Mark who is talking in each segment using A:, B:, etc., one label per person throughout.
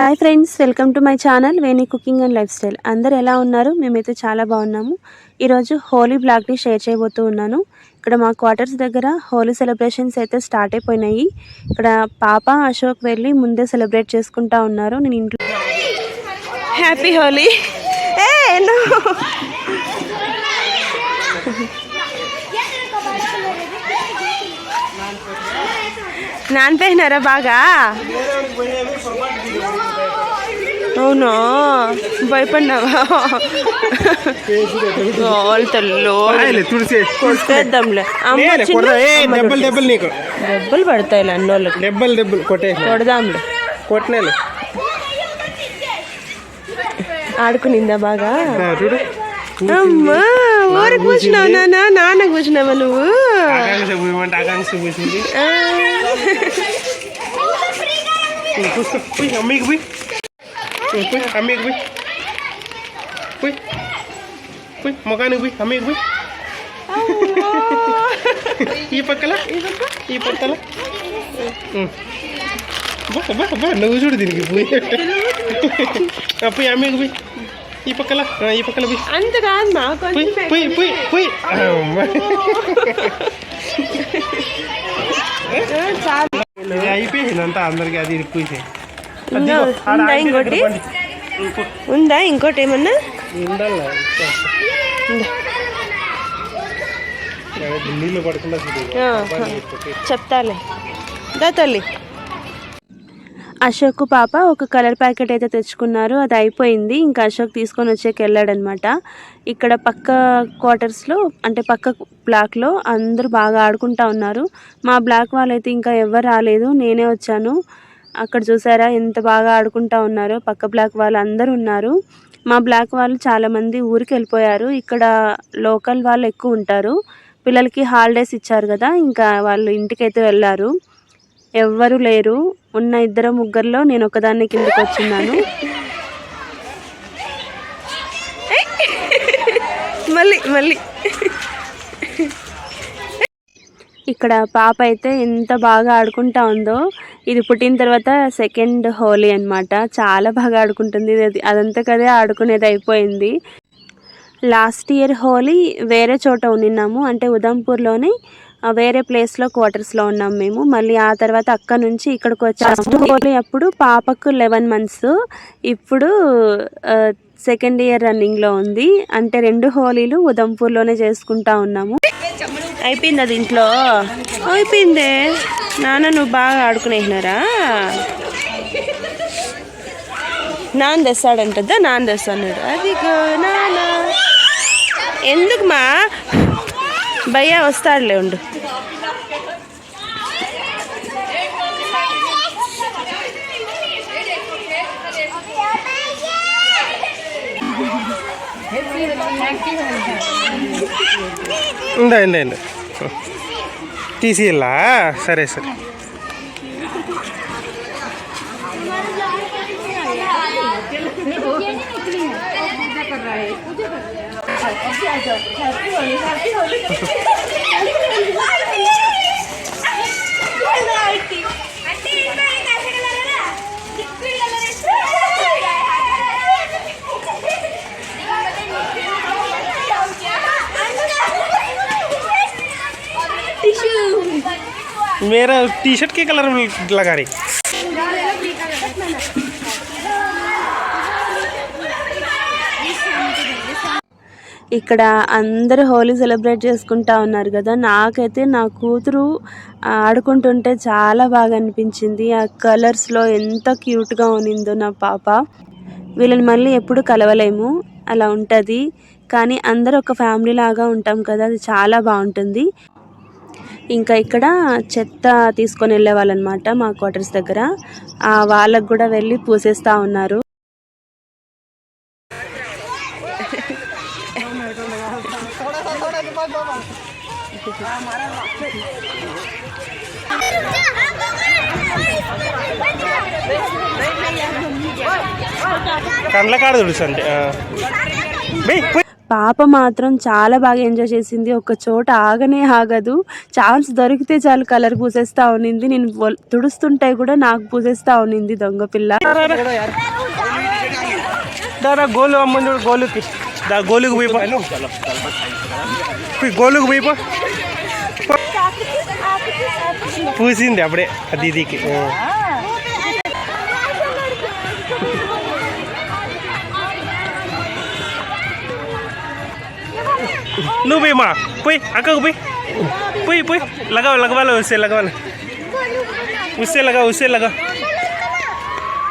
A: Hi friends welcome to my channel Veni cooking and life style అందరు ఎలా ఉన్నారు? మేమైతే చాలా బాగున్నాము. ఈరోజు హోలీ బ్లాగ్ని షేర్ చేయబోతూ ఉన్నాను. ఇక్కడ మా క్వార్టర్స్ దగ్గర హోలీ సెలబ్రేషన్స్ అయితే స్టార్ట్ అయిపోయినాయి. ఇక్కడ పాప అశోక్ వెళ్ళి ముందే సెలబ్రేట్ చేసుకుంటా ఉన్నారు. నేను ఇంట్లో హ్యాపీ హోలీ ఏ నానిపోయినారా బాగా? అవును? భయపడినావా? కొట్టేద్దాంలే
B: దెబ్బలు దెబ్బలు నీకు.
A: దెబ్బలు పడతాయి అన్నోళ్ళకి
B: దెబ్బలు దెబ్బలు కొట్టే.
A: కొడదాంలే.
B: కొట్టినాలే
A: ఆడుకునిందా బాగా?
B: చూడు.
A: అమ్మా ఊరికి కూర్చున్నావు? నాన్న నాన్న కూర్చున్నావా నువ్వు?
B: ఆకాంక్ష పోయమంటే ఆకాంక్ష పోసింది
A: ఆ.
B: చూసుకో పోయి అమ్మీకి పోయి పోయి, పోయి ముఖానికి పోయి అమ్మీకి పోయి ఈ పక్కల? ఈ పక్కల? నువ్వు చూడు దీనికి పోయి. పోయి అమ్మీకి పోయి. ఈ పక్కల? ఈ పక్కల పోయి.
A: అంత కాదు
B: పోయి పోయి పోయి పోయి. అయిపోయింది అంతా అందరికి అది ఇరిపోయి
A: ఉందా? ఉందా ఇంకోటి? ఉందా ఇంకోటి ఏమన్నా? చెప్తాలే. దా తల్లి. అశోక్ పాప ఒక కలర్ ప్యాకెట్ అయితే తెచ్చుకున్నారు. అది అయిపోయింది. ఇంకా అశోక్ తీసుకొని వచ్చేకి వెళ్ళాడనమాట. ఇక్కడ పక్క క్వార్టర్స్లో అంటే పక్క బ్లాక్లో అందరూ బాగా ఆడుకుంటా ఉన్నారు. మా బ్లాక్ వాళ్ళైతే ఇంకా ఎవరు రాలేదు. నేనే వచ్చాను. అక్కడ చూసారా ఎంత బాగా ఆడుకుంటా ఉన్నారో. పక్క బ్లాక్ వాళ్ళు అందరూ ఉన్నారు. మా బ్లాక్ వాళ్ళు చాలామంది ఊరికి వెళ్ళిపోయారు. ఇక్కడ లోకల్ వాళ్ళు ఎక్కువ ఉంటారు. పిల్లలకి హాలిడేస్ ఇచ్చారు కదా ఇంకా వాళ్ళు ఇంటికైతే వెళ్ళారు. ఎవ్వరు లేరు. ఉన్న ఇద్దరు ముగ్గురులో నేను ఒకదాన్ని కిందకి వచ్చిన్నాను. మళ్ళీ మళ్ళీ. ఇక్కడ పాప అయితే ఎంత బాగా ఆడుకుంటా ఉందో. ఇది పుట్టిన తర్వాత సెకండ్ హోలీ అన్నమాట. చాలా బాగా ఆడుకుంటుంది. ఇది అదంతా కదే ఆడుకునేది అయిపోయింది. లాస్ట్ ఇయర్ హోలీ వేరే చోట ఉన్నిన్నాము. అంటే ఉదంపూర్లోనే వేరే ప్లేస్లో క్వార్టర్స్లో ఉన్నాం మేము. మళ్ళీ ఆ తర్వాత అక్కడ నుంచి ఇక్కడికి వచ్చాము. హోలీ అప్పుడు పాపకు లెవెన్ మంత్స్ ఇప్పుడు సెకండ్ ఇయర్ రన్నింగ్లో ఉంది. అంటే రెండు హోలీలు ఉదంపూర్లోనే చేసుకుంటా ఉన్నాము. అయిపోయింది అది ఇంట్లో? అయిపోయిందే. నాన్న నువ్వు బాగా ఆడుకునేసినారా నాన్న తెస్తాడంటద్దా? నాన్న తెస్తాడు అది నాన్న. ఎందుకు మా భయ్యా వస్తాడులే ఉండు.
B: ఉందా ఉందా ఉందా తీసిల్లా సరే సరే मेरा टी शर्ट के कलर में लगा रही
A: ఇక్కడ అందరూ హోలీ సెలబ్రేట్ చేసుకుంటా ఉన్నారు కదా నాకైతే నా కూతురు ఆడుకుంటుంటే చాలా బాగా అనిపించింది ఆ కలర్స్లో ఎంత క్యూట్గా ఉన్నిందో నా పాప వీళ్ళని మళ్ళీ ఎప్పుడు కలవలేము అలా ఉంటుంది కానీ అందరూ ఒక ఫ్యామిలీ లాగా ఉంటాం కదా అది చాలా బాగుంటుంది ఇంకా ఇక్కడ చెత్త తీసుకొని వెళ్ళే వాళ్ళనమాట మా క్వార్టర్స్ దగ్గర. ఆ వాళ్ళకు కూడా వెళ్ళి పూసేస్తూ ఉన్నారు.
B: కండ్ల కాడ తుడుచండి
A: పాప మాత్రం చాలా బాగా ఎంజాయ్ చేసింది. ఒక చోట ఆగనే ఆగదు. ఛాన్స్ దొరికితే చాలు కలర్ పూసేస్తా ఉన్నింది. నేను తుడుస్తుంటే కూడా నాకు పూసేస్తా ఉన్నింది దొంగ పిల్ల.
B: గోలు అమ్మని గోలుకి. దా పోయి పోయి పూసింది అప్పుడే. ఆ. నువ్వు మా. పోయి అక్కకు పోయి. పోయి పోయి. లగా లగవాలి ఉసే లగవాలి వస్తే లగా ఉసే లగా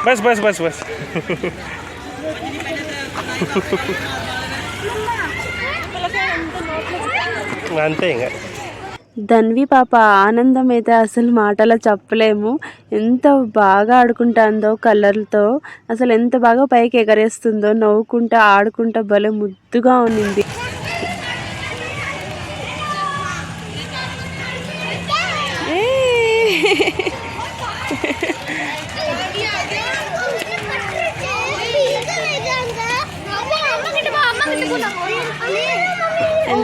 B: బస్ బస్ బస్ బస్. అంతే ఇంకా.
A: ధన్వి పాప ఆనందం అయితే అసలు మాటలో చెప్పలేము. ఎంత బాగా ఆడుకుంటుందో కలర్లతో. అసలు ఎంత బాగా పైకి ఎగరేస్తుందో నవ్వుకుంటా ఆడుకుంటా భలే ముద్దుగా ఉన్నింది.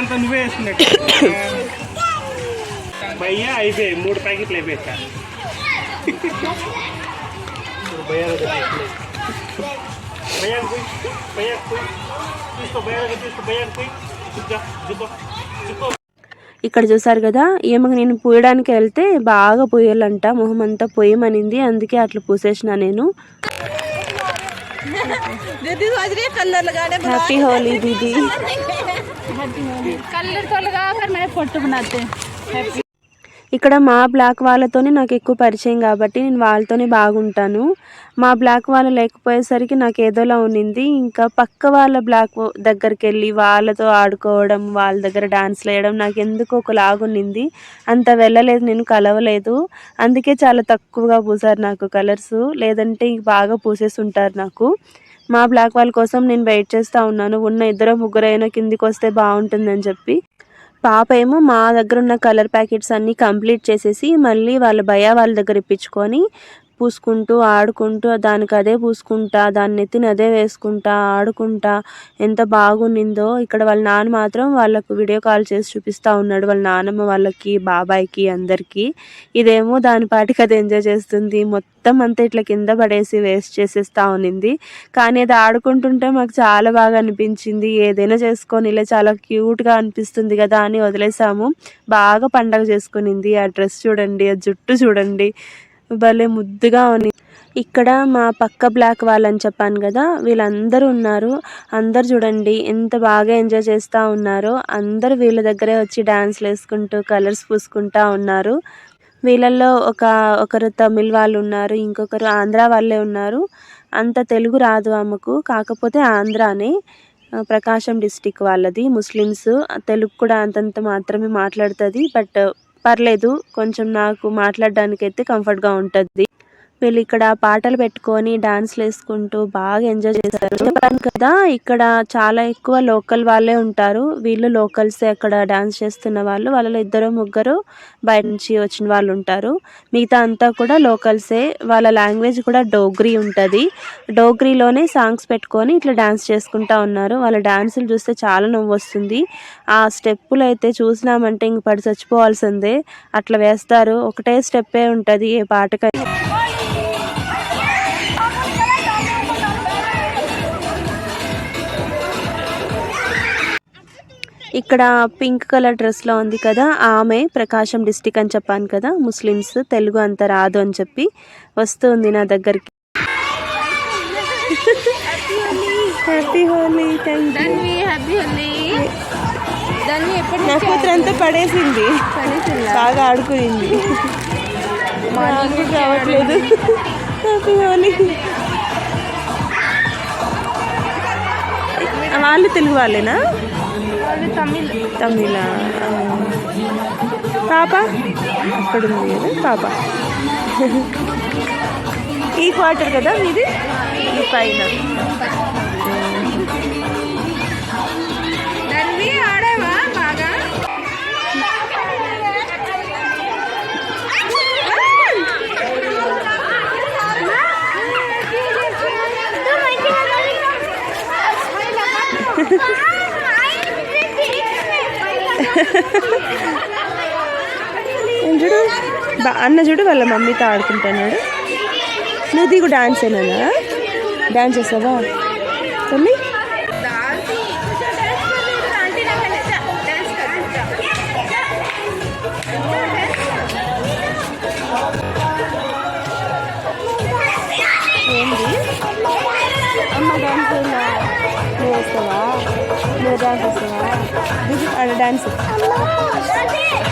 B: అంతా నువ్వే వేసుకున్నట్టు. భయ్యా అయిపోయాయి మూడు ప్యాకెట్లు అయిపోయాయి తీసుకో తీసుకో పోయి. చుక్కో చుక్కో
A: ఇక్కడ చూసారు కదా ఏమో నేను పూయడానికి వెళ్తే బాగా పూయాలంట మొహం అంతా పొయ్యమనింది అందుకే అట్లా పూసేసిన నేను. హ్యాపీ హోలీ దీది
C: कलर तो लगा कर मैं फोटो बनाते हैं
A: ఇక్కడ మా బ్లాక్ వాళ్ళతోనే నాకు ఎక్కువ పరిచయం కాబట్టి నేను వాళ్ళతోనే బాగుంటాను మా బ్లాక్ వాళ్ళు లేకపోయేసరికి నాకు ఏదోలా ఉన్నింది ఇంకా పక్క వాళ్ళ బ్లాక్ దగ్గరికి వెళ్ళి వాళ్ళతో ఆడుకోవడం వాళ్ళ దగ్గర డాన్స్లు వేయడం నాకు ఎందుకు ఒకలాగున్నింది అంత వెళ్ళలేదు నేను కలవలేదు అందుకే చాలా తక్కువగా పూసారు నాకు కలర్స్ లేదంటే ఇంక బాగా పూసేసి ఉంటారు నాకు మా బ్లాక్ వాళ్ళ కోసం నేను వెయిట్ చేస్తూ ఉన్నాను. ఉన్న ఇద్దరు ముగ్గురైనా కిందికి వస్తే బాగుంటుందని చెప్పి. పాప ఏమో మా దగ్గర ఉన్న కలర్ ప్యాకెట్స్ అన్నీ కంప్లీట్ చేసేసి మళ్ళీ వాళ్ళ భయ వాళ్ళ దగ్గర ఇప్పించుకొని పూసుకుంటూ ఆడుకుంటూ దానికి అదే పూసుకుంటా దాన్ని నెత్తిన అదే వేసుకుంటా ఆడుకుంటా ఎంత బాగుండిందో. ఇక్కడ వాళ్ళ నాన్న మాత్రం వాళ్ళకు వీడియో కాల్ చేసి చూపిస్తూ ఉన్నాడు వాళ్ళ నానమ్మ వాళ్ళకి బాబాయ్కి అందరికీ. ఇదేమో దాని పాటికి అది ఎంజాయ్ చేస్తుంది. మొత్తం అంతా ఇట్లా కింద పడేసి వేస్ట్ చేసేస్తూ ఉన్నింది. కానీ అది ఆడుకుంటుంటే మాకు చాలా బాగా అనిపించింది. ఏదైనా చేసుకొని ఇలా చాలా క్యూట్గా అనిపిస్తుంది కదా అని వదిలేసాము. బాగా పండగ చేసుకునింది. ఆ డ్రెస్ చూడండి ఆ జుట్టు చూడండి. భలే ముద్దుగా ఉంది ఇక్కడ మా పక్క బ్లాక్ వాళ్ళని చెప్పాను కదా వీళ్ళందరూ ఉన్నారు. అందరు చూడండి ఎంత బాగా ఎంజాయ్ చేస్తూ ఉన్నారో. అందరూ వీళ్ళ దగ్గరే వచ్చి డాన్స్లు వేసుకుంటూ కలర్స్ పూసుకుంటా ఉన్నారు. వీళ్ళల్లో ఒక ఒకరు తమిళ్ వాళ్ళు ఉన్నారు ఇంకొకరు ఆంధ్ర వాళ్ళే ఉన్నారు. అంత తెలుగు రాదు ఆమెకు కాకపోతే ఆంధ్రానే. ప్రకాశం డిస్టిక్ వాళ్ళది ముస్లిమ్స్ తెలుగు కూడా అంతంత మాత్రమే మాట్లాడుతుంది బట్ పర్లేదు కొంచెం నాకు మాట్లాడడానికి అయితే కంఫర్ట్గా ఉంటుంది. వీళ్ళు ఇక్కడ పాటలు పెట్టుకొని డాన్స్లు వేసుకుంటూ బాగా ఎంజాయ్ చేశారు చెప్పాను కదా ఇక్కడ చాలా ఎక్కువ లోకల్ వాళ్ళే ఉంటారు. వీళ్ళు లోకల్సే అక్కడ డాన్స్ చేస్తున్న వాళ్ళు. వాళ్ళలో ఇద్దరు ముగ్గురు బయట నుంచి వచ్చిన వాళ్ళు ఉంటారు. మిగతా అంతా కూడా లోకల్సే. వాళ్ళ లాంగ్వేజ్ కూడా డోగ్రీ ఉంటుంది. డోగ్రీలోనే సాంగ్స్ పెట్టుకొని ఇట్లా డాన్స్ చేసుకుంటా ఉన్నారు. వాళ్ళ డాన్సులు చూస్తే చాలా నవ్వు వస్తుంది. ఆ స్టెప్పులు అయితే చూసినామంటే ఇంక పడి చచ్చిపోవాల్సిందే. అట్లా వేస్తారు. ఒకటే స్టెప్పే ఉంటుంది ఏ పాటకై ఇక్కడ పింక్ కలర్ డ్రెస్లో ఉంది కదా ఆమె ప్రకాశం డిస్టిక్ అని చెప్పాను కదా ముస్లిమ్స్ తెలుగు అంత రాదు అని చెప్పి వస్తుంది నా దగ్గరికి. హ్యాపీ హోలీ నా కూతురు అంతా పడేసింది. బాగా ఆడుకునింది. నాకు రావట్లేదు హ్యాపీ హోలీ వాళ్ళు తెలుగు వాళ్ళేనా?
C: అది తమిళ.
A: తమిళ పాప? అక్కడ ఉంది కదా పాప. ఈ క్వార్టర్ కదా మీది? పైన చూడు? అన్న చూడు వాళ్ళ మమ్మీతో ఆడుకుంటున్నాడు. నువ్వు దిగు డాన్స్ అయినా డాన్స్ చేస్తావా? తల్లి ఏంటి అమ్మ డాన్స్ నువ్వు వేస్తావా నువ్వు డాన్స్ వేస్తావా దిగు ఆడ డాన్స్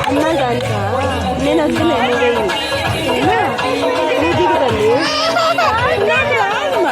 A: అమ్మ డాన్సా నేను వద్దులే నువ్వు వేయి సరేనా? నువ్వు దిగు తల్లి అమ్మ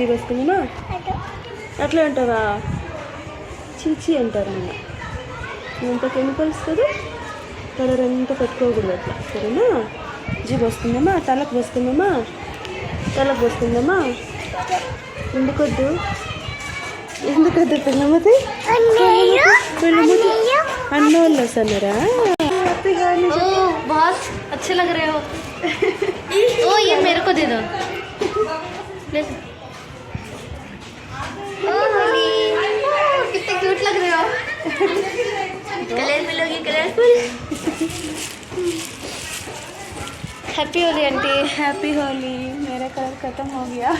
A: జీ వస్తుందా అట్లా అంటావా చీచి అంటారు అన్న ఇంత కెమికల్స్ కదా కలర్ అంతా పెట్టుకోకూడదు అట్లా సరేనా జీబు వస్తుందమ్మా తలకు వస్తుందమ్మా తలకు వస్తుందమ్మా ఎందుకొద్దు ఎందుకొద్దు పిల్లమతి పిల్లమతి అన్న వాళ్ళు వస్తున్నారా హ్యాపీ హార్లీ
C: ओ बहुत अच्छे लग रहे हो ओ ये मेरे को दे दो ले लो। ओ होली कितने क्यूट लग रहे हो। Colour मिलोगी colourful happy Holi aunty.
A: Happy Holi. मेरा कलर खत्म हो गया।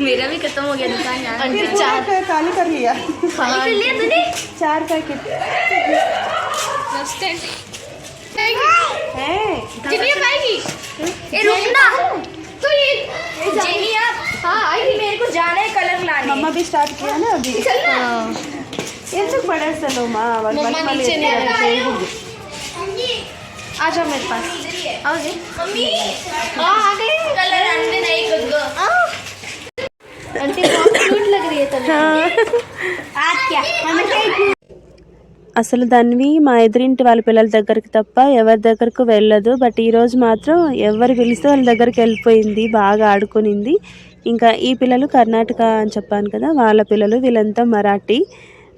C: मेरा भी खत्म हो गया दुकान आंटी चार।
A: खाली कर लिया।
C: खाली कर लिया तूने?
A: चार पैकेट है
C: कितनी पाएगी ये रुकना तो ये जेनी आप हाँ आई मेरे को जाना है कलर लाने।
A: मम्मा भी स्टार्ट किया ना अभी।
C: चलना
A: हाँ। ये तो बड़ा
C: से
A: लो माँ मम्मा
C: नीचे नहीं रहना
A: चाहिए
C: आ जाओ मेरे पास। आओ जी। मम्मी। आ आ गई। कलर आने नहीं कुछ को। आंटी बहुत क्यूट लग रही है तुम्हें हाँ। आज क्या? हमें क्या
A: అసలు దానివి మా ఎదురింటి వాళ్ళ పిల్లల దగ్గరికి తప్ప ఎవరి దగ్గరకు వెళ్ళదు. బట్ ఈరోజు మాత్రం ఎవరు పిలిస్తే వాళ్ళ దగ్గరికి వెళ్ళిపోయింది బాగా ఆడుకునింది. ఇంకా ఈ పిల్లలు కర్ణాటక అని చెప్పాను కదా వాళ్ళ పిల్లలు వీళ్ళంతా మరాఠీ.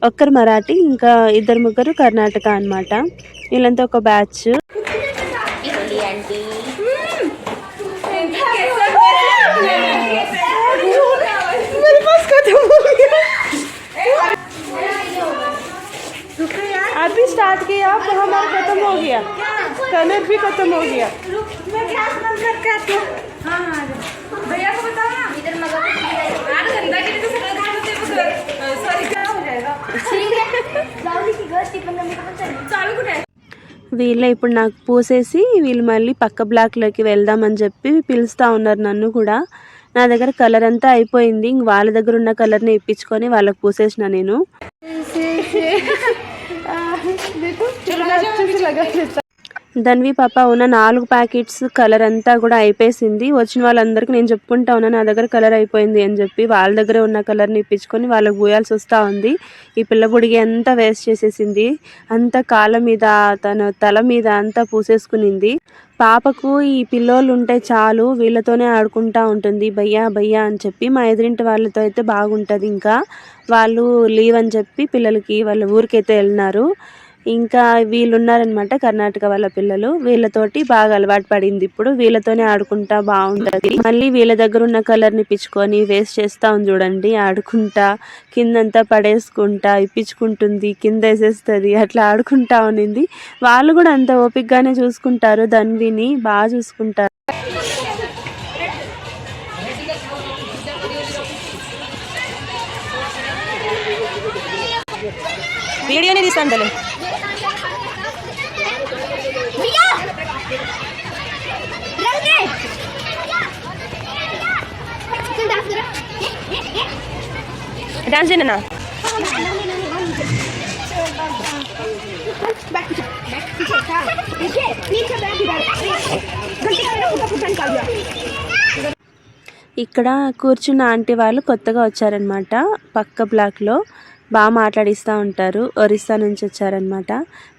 A: ఒక్కరు మరాఠీ ఇంకా ఇద్దరు ముగ్గురు కర్ణాటక అన్నమాట. వీళ్ళంతా ఒక బ్యాచ్. अभी स्टार्ट किया अब हमारा खत्म हो गया कलर भी खत्म हो गया
C: मैं गैस बंद करके आती हूँ हाँ हाँ भैया को बताओ ना इधर मगा गंदा के लिए सगळं काय होते सॉरी क्या हो जाएगा ठीक है जाऊ की गॅस ती पण मी पण चालू कुठे
A: వీళ్ళే ఇప్పుడు నాకు పూసేసి వీళ్ళు మళ్ళీ పక్క బ్లాక్లోకి వెళ్దామని చెప్పి పిలుస్తూ ఉన్నారు నన్ను కూడా నా దగ్గర కలర్ అంతా అయిపోయింది ఇంక వాళ్ళ దగ్గర ఉన్న కలర్ని ఇప్పించుకొని వాళ్ళకి పూసేసిన నేను ధన్వి పాప ఉన్న నాలుగు ప్యాకెట్స్ కలర్ అంతా కూడా అయిపోయింది వచ్చిన వాళ్ళందరికీ నేను చెప్పుకుంటా ఉన్నా నా దగ్గర కలర్ అయిపోయింది అని చెప్పి వాళ్ళ దగ్గర ఉన్న కలర్ని ఇప్పించుకొని వాళ్ళకి పోయాల్సి వస్తూ ఉంది. ఈ పిల్ల బుడిగి అంతా వేస్ట్ చేసేసింది. అంతా కాళ్ళ మీద తన తల మీద అంతా పూసేసుకునింది. పాపకు ఈ పిల్లోళ్ళు ఉంటే చాలు వీళ్ళతోనే ఆడుకుంటా ఉంటుంది. భయ్యా భయ్యా అని చెప్పి మా ఎదురింటి వాళ్ళతో అయితే బాగుంటుంది ఇంకా. వాళ్ళు లీవ్ అని చెప్పి పిల్లలకి వాళ్ళ ఊరికైతే వెళ్ళినారు. ఇంకా వీళ్ళు ఉన్నారనమాట కర్ణాటక వాళ్ళ పిల్లలు. వీళ్ళతోటి బాగా అలవాటు పడింది ఇప్పుడు. వీళ్ళతోనే ఆడుకుంటా బాగుంటది. మళ్ళీ వీళ్ళ దగ్గర ఉన్న కలర్ని పిచ్చుకొని వేస్ట్ చేస్తా ఉంది చూడండి. ఆడుకుంటా కిందంతా పడేసుకుంటా ఇప్పించుకుంటుంది కింద వేసేస్తుంది అట్లా ఆడుకుంటా ఉన్నింది వాళ్ళు కూడా అంత ఓపికగానే చూసుకుంటారు. ధన్విని బాగా చూసుకుంటారు. వీడియోని తీస్తాను డాన్స్ చేయనా ఇక్కడ కూర్చున్న ఆంటీ వాళ్ళు కొత్తగా వచ్చారనమాట పక్క బ్లాక్లో. బాగా మాట్లాడిస్తూ ఉంటారు. ఒరిస్సా నుంచి వచ్చారనమాట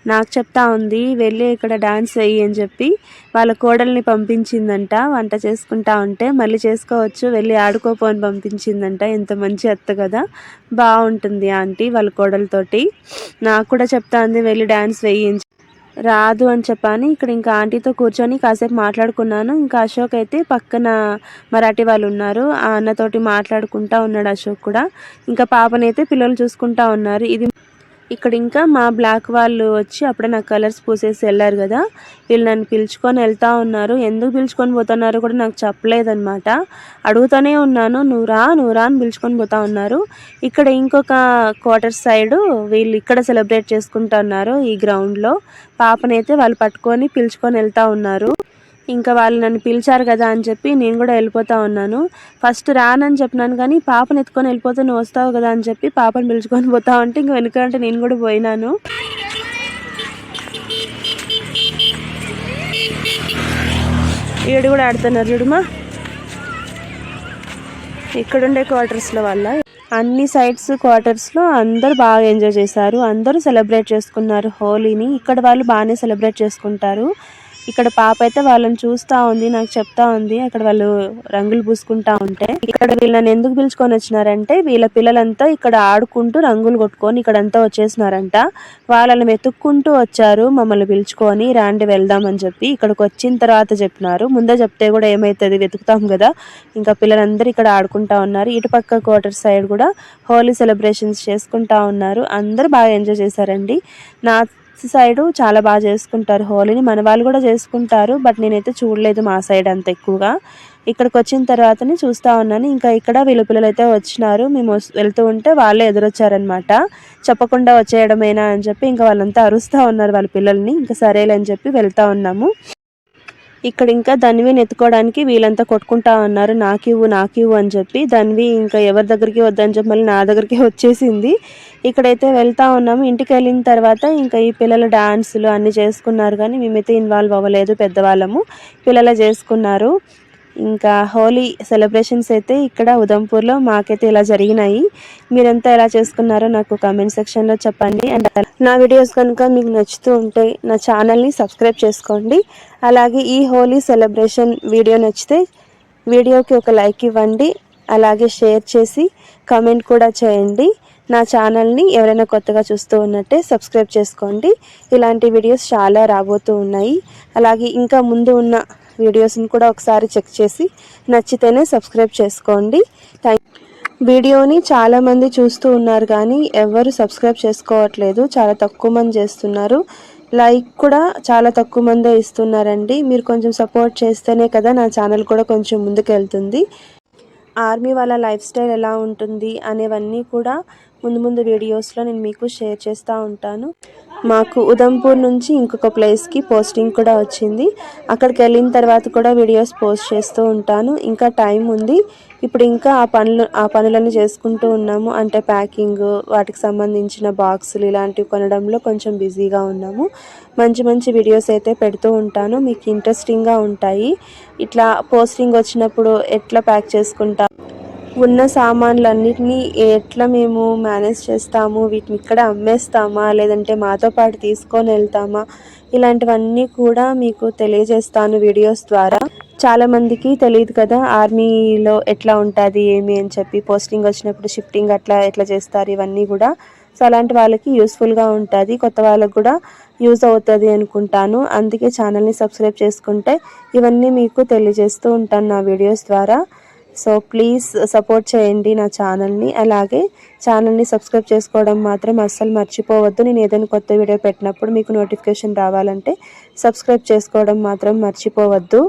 A: నాకు చెప్తా ఉంది వెళ్ళి ఇక్కడ డాన్స్ వేయి అని చెప్పి వాళ్ళ కోడల్ని పంపించిందంట. వంట చేసుకుంటా ఉంటే మళ్ళీ చేసుకోవచ్చు వెళ్ళి ఆడుకోపో అని పంపించిందంట. ఎంత మంచి అత్త కదా. బాగుంటుంది ఆంటీ వాళ్ళ కోడలతోటి. నాకు కూడా చెప్తా ఉంది వెళ్ళి డాన్స్ వేయి అని రాదు అని చెప్పని. ఇక్కడ ఇంకా ఆంటీతో కూర్చొని కాసేపు మాట్లాడుకున్నాను. ఇంకా అశోక్ అయితే పక్కన మరాఠీ వాళ్ళు ఉన్నారు. ఆ అన్నతోటి మాట్లాడుకుంటా ఉన్నాడు అశోక్ కూడా. ఇంకా పాపనైతే పిల్లలు చూసుకుంటా ఉన్నారు. ఇది ఇక్కడ ఇంకా మా బ్లాక్ వాళ్ళు వచ్చి అప్పుడే నాకు కలర్స్ పూసేసి వెళ్ళారు కదా. వీళ్ళు నన్ను పిలుచుకొని వెళ్తా ఉన్నారు. ఎందుకు పిలుచుకొని పోతున్నారు కూడా నాకు చెప్పలేదన్నమాట. అడుగుతూనే ఉన్నాను. నువ్వు రా నువ్వు రా అని పిలుచుకొని పోతా ఉన్నారు. ఇక్కడ ఇంకొక క్వార్టర్ సైడ్ వీళ్ళు ఇక్కడ సెలబ్రేట్ చేసుకుంటున్నారు ఈ గ్రౌండ్లో పాపనైతే వాళ్ళు పట్టుకొని పిలుచుకొని వెళ్తా ఉన్నారు. ఇంకా వాళ్ళు నన్ను పిలిచారు కదా అని చెప్పి నేను కూడా వెళ్ళిపోతా ఉన్నాను. ఫస్ట్ రానని చెప్పినాను కానీ పాపను ఎత్తుకొని వెళ్ళిపోతే నువ్వు వస్తావు కదా అని చెప్పి పాపను పిలుచుకొని పోతా ఉంటే ఇంక వెనుకంటే నేను కూడా పోయినాను. ఈడు కూడా ఆడుతున్నారు చూడమా. ఇక్కడుండే క్వార్టర్స్లో వల్ల అన్ని సైడ్స్ క్వార్టర్స్లో అందరూ బాగా ఎంజాయ్ చేశారు. అందరూ సెలబ్రేట్ చేసుకున్నారు హోలీని. ఇక్కడ వాళ్ళు బాగానే సెలబ్రేట్ చేసుకుంటారు. ఇక్కడ పాప అయితే వాళ్ళని చూస్తా ఉంది నాకు చెప్తా ఉంది. అక్కడ వాళ్ళు రంగులు పూసుకుంటా ఉంటే ఇక్కడ వీళ్ళని ఎందుకు పిలుచుకొని వచ్చినారంటే వీళ్ళ పిల్లలంతా ఇక్కడ ఆడుకుంటూ రంగులు కొట్టుకొని ఇక్కడంతా వచ్చేసినారంట. వాళ్ళని వెతుక్కుంటూ వచ్చారు మమ్మల్ని పిలుచుకొని రాండి వెళ్దామని చెప్పి ఇక్కడికి వచ్చిన తర్వాత చెప్పినారు. ముందే చెప్తే కూడా ఏమవుతుంది వెతుకుతాం కదా. ఇంకా పిల్లలందరూ ఇక్కడ ఆడుకుంటా ఉన్నారు. ఇటుపక్క క్వార్టర్ సైడ్ కూడా హోలీ సెలబ్రేషన్స్ చేసుకుంటా ఉన్నారు. అందరూ బాగా ఎంజాయ్ చేశారండి. నా సైడ్ చాలా బాగా చేసుకుంటారు హోలీని. మన వాళ్ళు కూడా చేసుకుంటారు బట్ నేనైతే చూడలేదు మా సైడ్ అంత ఎక్కువగా. ఇక్కడికి వచ్చిన తర్వాతనే చూస్తూ ఉన్నాను. ఇంకా ఇక్కడ వీళ్ళ పిల్లలు అయితే వచ్చినారు. మేము వెళ్తూ ఉంటే వాళ్ళే ఎదురొచ్చారనమాట చెప్పకుండా వచ్చేయడమేనా అని చెప్పి ఇంకా వాళ్ళంతా అరుస్తూ ఉన్నారు వాళ్ళ పిల్లల్ని. ఇంకా సరేలే అని చెప్పి వెళ్తా ఉన్నాము. ఇక్కడ ఇంకా ధన్విని ఎత్తుకోవడానికి వీళ్ళంతా కొట్టుకుంటా ఉన్నారు. నాకివ్వు నాకివ్వు అని చెప్పి ధన్వి ఇంకా ఎవరి దగ్గరికి వద్దని చెప్పి మళ్ళీ నా దగ్గరికి వచ్చేసింది. ఇక్కడైతే వెళ్తా ఉన్నాము. ఇంటికి వెళ్ళిన తర్వాత ఇంకా ఈ పిల్లలు డాన్సులు అన్నీ చేసుకున్నారు కానీ మేమైతే ఇన్వాల్వ్ అవ్వలేదు. పెద్దవాళ్ళము పిల్లలు చేసుకున్నారు. ఇంకా హోలీ సెలబ్రేషన్స్ అయితే ఇక్కడ ఉదంపూర్లో మాకైతే ఇలా జరిగినాయి. మీరంతా ఎలా చేసుకున్నారో నాకు కామెంట్ సెక్షన్లో చెప్పండి. అండ్ నా వీడియోస్ కనుక మీకు నచ్చుతూ ఉంటే నా ఛానల్ని సబ్స్క్రైబ్ చేసుకోండి. అలాగే ఈ హోలీ సెలబ్రేషన్ వీడియో నచ్చితే వీడియోకి ఒక లైక్ ఇవ్వండి. అలాగే షేర్ చేసి కమెంట్ కూడా చేయండి. నా ఛానల్ని ఎవరైనా కొత్తగా చూస్తూ ఉన్నట్టే సబ్స్క్రైబ్ చేసుకోండి. ఇలాంటి వీడియోస్ చాలా రాబోతూ ఉన్నాయి. అలాగే ఇంకా ముందు ఉన్న వీడియోస్ని కూడా ఒకసారి చెక్ చేసి నచ్చితేనే సబ్స్క్రైబ్ చేసుకోండి. థ్యాంక్ వీడియోని చాలామంది చూస్తూ ఉన్నారు కానీ ఎవరు సబ్స్క్రైబ్ చేసుకోవట్లేదు. చాలా తక్కువ మంది చేస్తున్నారు. లైక్ కూడా చాలా తక్కువ మందే ఇస్తున్నారండి. మీరు కొంచెం సపోర్ట్ చేస్తేనే కదా నా ఛానల్ కూడా కొంచెం ముందుకు వెళ్తుంది ఆర్మీ వాళ్ళ లైఫ్ స్టైల్ ఎలా ఉంటుంది అనేవన్నీ కూడా ముందు ముందు వీడియోస్లో నేను మీకు షేర్ చేస్తూ ఉంటాను. మాకు ఉదంపూర్ నుంచి ఇంకొక ప్లేస్కి పోస్టింగ్ కూడా వచ్చింది. అక్కడికి వెళ్ళిన తర్వాత కూడా వీడియోస్ పోస్ట్ చేస్తూ ఉంటాను. ఇంకా టైం ఉంది. ఇప్పుడు ఇంకా ఆ పనులు ఆ పనులన్నీ చేసుకుంటూ ఉన్నాము. అంటే ప్యాకింగ్ వాటికి సంబంధించిన బాక్సులు ఇలాంటివి కొనడంలో కొంచెం బిజీగా ఉన్నాము. మంచి మంచి వీడియోస్ అయితే పెడుతూ ఉంటాను. మీకు ఇంట్రెస్టింగ్గా ఉంటాయి. ఇట్లా పోస్టింగ్ వచ్చినప్పుడు ఎట్లా ప్యాక్ చేసుకుంటా ఉన్న సామాన్లన్నిటినీ ఎట్లా మేము మేనేజ్ చేస్తాము వీటిని ఇక్కడ అమ్మేస్తామా లేదంటే మాతో పాటు తీసుకొని వెళ్తామా ఇలాంటివన్నీ కూడా మీకు తెలియజేస్తాను వీడియోస్ ద్వారా. చాలామందికి తెలియదు కదా ఆర్మీలో ఎట్లా ఉంటుంది ఏమి అని చెప్పి పోస్టింగ్ వచ్చినప్పుడు షిఫ్టింగ్ అట్లా ఎట్లా చేస్తారు ఇవన్నీ కూడా. సో అలాంటి వాళ్ళకి యూస్ఫుల్గా ఉంటుంది. కొత్త వాళ్ళకు కూడా యూజ్ అవుతుంది అనుకుంటాను. అందుకే ఛానల్ని సబ్స్క్రైబ్ చేసుకుంటే ఇవన్నీ మీకు తెలియజేస్తూ ఉంటాను నా వీడియోస్ ద్వారా. సో ప్లీజ్ సపోర్ట్ చేయండి నా ఛానల్ని అలాగే ఛానల్ని సబ్స్క్రైబ్ చేసుకోవడం మాత్రం అస్సలు మర్చిపోవద్దు. నేను ఏదైనా కొత్త వీడియో పెట్టినప్పుడు మీకు నోటిఫికేషన్ రావాలంటే సబ్స్క్రైబ్ చేసుకోవడం మాత్రం మర్చిపోవద్దు.